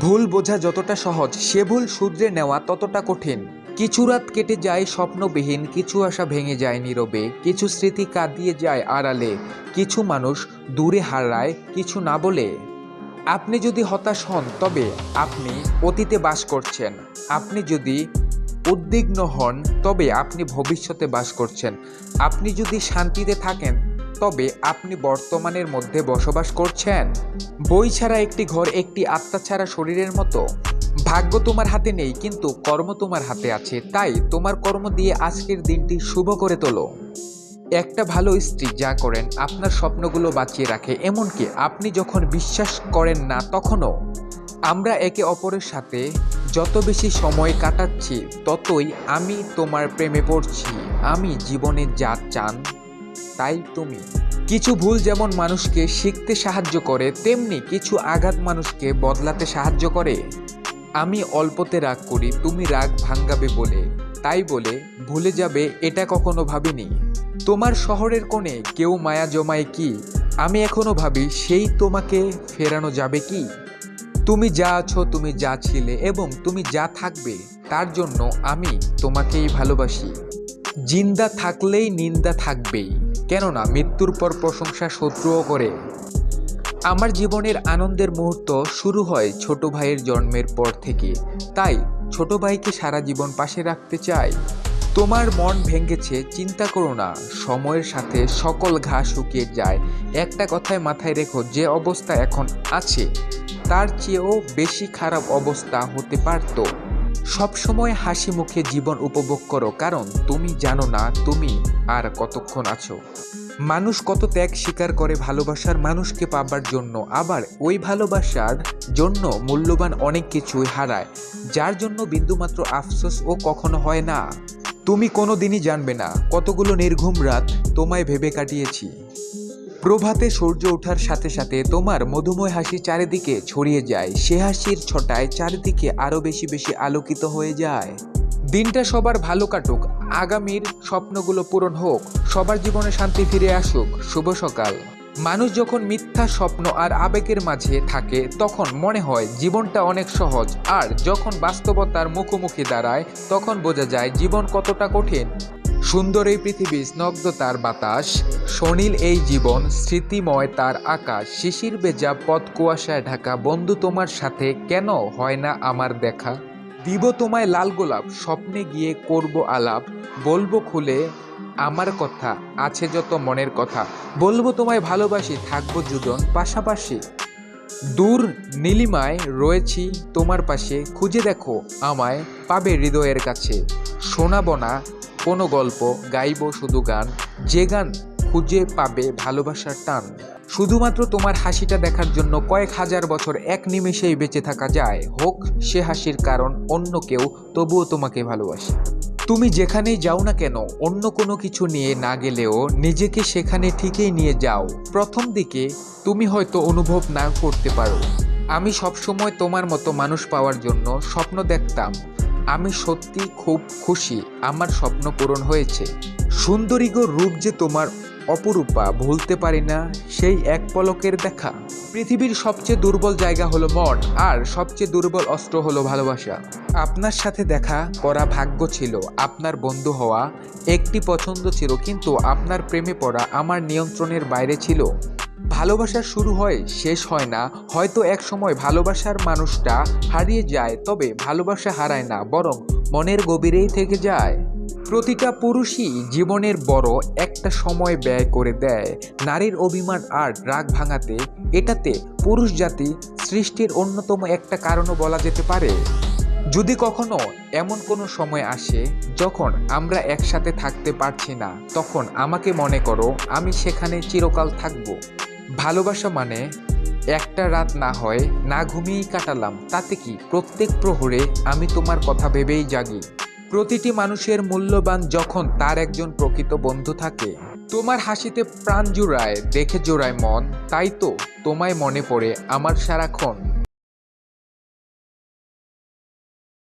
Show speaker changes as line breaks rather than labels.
ভুল বোঝা যতটা সহজ, সে ভুল শুধরে নেওয়া ততটা কঠিন। কিছু রাত কেটে যায় স্বপ্নবিহীন, কিছু আশা ভেঙে যায় নীরবে, কিছু স্মৃতি কাঁদিয়ে যায় আড়ালে, কিছু মানুষ দূরে হারায়, কিছু না বলে। আপনি যদি হতাশ হন, তবে আপনি অতীতে বাস করছেন। আপনি যদি উদ্বিগ্ন হন, তবে আপনি ভবিষ্যতে বাস করছেন। আপনি যদি শান্তিতে থাকেন তবে আপনি বর্তমানের মধ্যে বসবাস করছেন? বই ছাড়া একটি ঘর একটি আত্মা ছাড়া শরীরের মতো? ভাগ্য তোমার হাতে নেই, কিন্তু কর্ম তোমার হাতে আছে। তাই তোমার কর্ম দিয়ে আজকের দিনটি শুভ করে তোলো। একটা ভালো স্ত্রী যা করেন, আপনার স্বপ্নগুলো বাঁচিয়ে রাখে। এমনকি আপনি যখন বিশ্বাস করেন না, তখনও। আমরা একে অপরের সাথে যত বেশি সময় কাটাচ্ছি, ততই আমি তোমার প্রেমে পড়ছি। আমি জীবনে যা চান তাই তুমি। কিছু ভুল যেমন মানুষকে শিখতে সাহায্য করে, তেমনি কিছু আঘাত মানুষকে বদলাতে সাহায্য করে। আমি অল্পতে রাগ করি, তুমি রাগ ভাঙ্গাবে বলে। তাই বলে, ভুলে যাবে এটা কখনো ভাবিনি। তোমার শহরের কোণে কেউ মায়া জমায় কি? আমি এখনও ভাবি, সেই তোমাকে ফেরানো যাবে কি? তুমি যা আছো, তুমি যা ছিলে এবং তুমি যা থাকবে, তার জন্য আমি তোমাকেই ভালোবাসি। জিন্দা থাকলেই নিন্দা থাকবেই। কেননা মৃত্যুর পর প্রশংসা শত্রুও করে। আমার জীবনের আনন্দের মুহূর্ত শুরু হয় ছোট ভাইয়ের জন্মের পর থেকে। তাই ছোট ভাইকে সারা জীবন পাশে রাখতে চাই। তোমার মন ভেঙেছে, চিন্তা করো না, সময়ের সাথে সকল ঘা শুকিয়ে যায়। একটা কথায় মাথায় রেখো, যে অবস্থা এখন আছে, তার চেয়েও বেশি খারাপ অবস্থা হতে পারতো। সবসময় হাসি মুখে জীবন উপভোগ করো, কারণ তুমি জানো না তুমি আর কতক্ষণ আছো। মানুষ কত ত্যাগ স্বীকার করে ভালোবাসার মানুষকে পাবার জন্য, আবার ওই ভালোবাসার জন্য মূল্যবান অনেক কিছুই হারায়, যার জন্য বিন্দুমাত্র আফসোস ও কখনো হয় না। তুমি কোনো দিনই জানবে না, কতগুলো নির্ঘুম রাত তোমায় ভেবে কাটিয়েছি। প্রভাতে সূর্য ওঠার সাথে সাথে তোমার মধুময় হাসি চারিদিকে ছড়িয়ে যায়। সে হাসির ছটায় চারিদিকে আরও বেশি বেশি আলোকিত হয়ে যায়। দিনটা সবার ভালো কাটুক, আগামীর স্বপ্নগুলো পূরণ হোক, সবার জীবনে শান্তি ফিরে আসুক, শুভ সকাল। মানুষ যখন মিথ্যা স্বপ্ন আর আবেগের মাঝে থাকে, তখন মনে হয় জীবনটা অনেক সহজ, আর যখন বাস্তবতার মুখোমুখি দাঁড়ায়, তখন বোঝা যায় জীবন কতটা কঠিন। সুন্দর এই পৃথিবী, স্নগ্ধ তার বাতাস, সনীল এই জীবন, স্মৃতিময় তার আকাশ। শিশির বেজা পথ কুয়াশায় ঢাকা, বন্ধু তোমার সাথে কেন হয় না আমার দেখা? দিব তোমায় লাল গোলাপ, স্বপ্নে গিয়ে করব আলাপ। বলব খুলে আমার কথা, আছে যত মনের কথা। বলব তোমায় ভালোবাসি, থাকব যুদন পাশাপাশি দূর নীলিমায় রয়েছি তোমার পাশে। খুঁজে দেখো আমায়, পাবে হৃদয়ের কাছে। শোনাবো না কোনো গল্প, গাইব শুধু গান। যে গান খুঁজে পাবে ভালোবাসার টান। শুধুমাত্র তোমার হাসিটা দেখার জন্য কয়েক হাজার বছর এক নিমেষেই বেঁচে থাকা যায়। হোক, সে হাসির কারণ অন্য কেউ, তবুও তোমাকে ভালোবাসে। তুমি যেখানেই যাও না কেন, অন্য কোনো কিছু নিয়ে না গেলেও নিজেকে সেখানে ঠিকই নিয়ে যাও। প্রথম দিকে তুমি হয়তো অনুভব না করতে পারো। আমি সবসময় তোমার মতো মানুষ পাওয়ার জন্য স্বপ্ন দেখতাম। আমি সত্যি খুব খুশি, আমার স্বপ্ন পূরণ হয়েছে। সুন্দরী গো রূপ যে তোমার অপরূপা, ভুলতে পারি না সেই এক পলকের দেখা। পৃথিবীর সবচেয়ে দুর্বল জায়গা হলো মন, আর সবচেয়ে দুর্বল অস্ত্র হলো ভালোবাসা। আপনার সাথে দেখা করা ভাগ্য ছিল, আপনার বন্ধু হওয়া একটি পছন্দ ছিল, কিন্তু আপনার প্রেমে পড়া আমার নিয়ন্ত্রণের বাইরে ছিল। ভালোবাসা শুরু হয়, শেষ হয় না। হয়তো এক সময় ভালোবাসার মানুষটা হারিয়ে যায়, তবে ভালোবাসা হারায় না, বরং মনের গভীরেই থেকে যায়। প্রতিটা পুরুষই জীবনের বড় একটা সময় ব্যয় করে দেয়। নারীর অভিমান আর রাগ ভাঙাতে, এটাতে পুরুষ জাতি সৃষ্টির অন্যতম একটা কারণও বলা যেতে পারে। যদি কখনো এমন কোনো সময় আসে, যখন আমরা একসাথে থাকতে পারছি না, তখন আমাকে মনে করো, আমি সেখানে চিরকাল থাকব। ভালোবাসা মানে একটা রাত না হয়, না ঘুমিয়েই কাটালাম। তাতে কি? প্রত্যেক প্রহরে আমি তোমার কথা ভেবেই জাগি। প্রতিটি মানুষের মূল্যবান যখন তার একজন প্রকৃত বন্ধু থাকে। তোমার হাসিতে প্রাণ জোড়ায়, দেখে জোড়ায় মন, তাই তো তোমায় মনে পড়ে আমার সারাক্ষণ।